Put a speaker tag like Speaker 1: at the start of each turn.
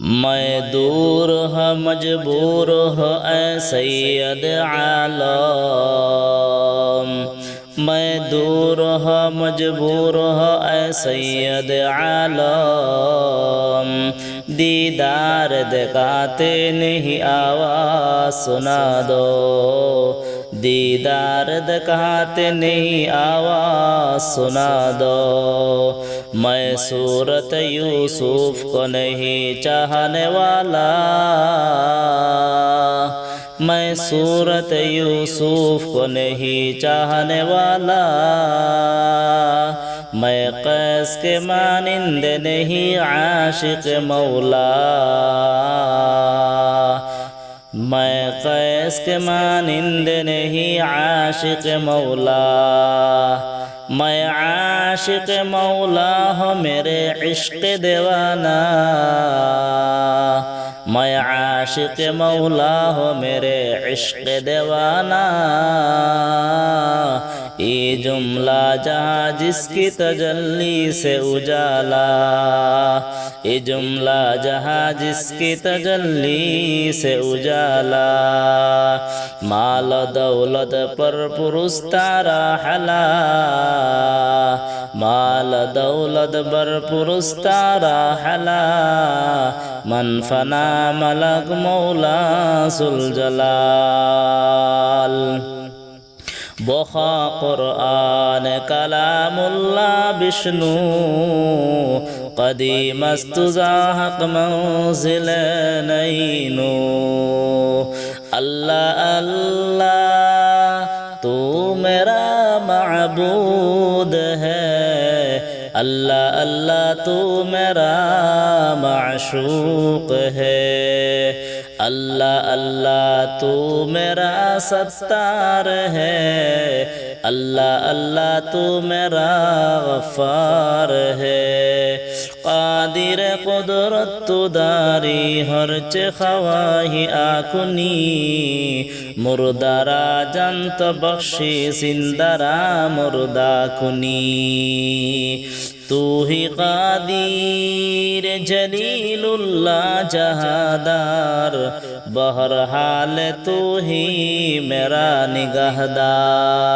Speaker 1: मैं दूर ह मजबूर ह ए सैयद आलम मैं दूर ह मजबूर ह ए सैयद आलम दीदार दिखाते नहीं आवाज सुना दो دیدار دکات نہیں، آواز سنا دو۔ میں صورت یوسف کو نہیں چاہنے والا۔ میں صورت یوسف کو نہیں چاہنے والا۔ میں قیس کے مانند نہیں، عاشق مولا۔ میں قیس کے مانند نہیں عاشق مولا میں عاشق مولا ہوں میرے عشق دیوانہ میں عاشق مولا ہوں میرے عشق دیوانہ ये जुमला जहाँ जिसकी तजल्ली से उजाला ये जुमला जहाँ जिसकी तजल्ली से उजाला माल दौलत पर पुरुष तारा हला माल दौलत पर पुरुष तारा हला मन फना मलक मौला सुलजलाल বখা কোরআন কালামুল্লাহ বিষ্ণু কদিমস্তুজা হক মৌজিল নইনু। আল্লাহ আল্লাহ তু মেরা মাবুদ अल्लाह अल्लाह तू मेरा माशूक है अल्लाह अल्लाह तू मेरा सत्तार है अल्लाह अल्लाह तू मेरा गफ़ार है कादिर कुदरत तू दारी हर चे खवाही आकुनी मुर्दारा जंत बख्शी सिंदरा मुर्दा कुनी তুহি কাদির জলিলুল্লাহ জাহাদার বহর হাল তুহি মেরা নিগাহদার।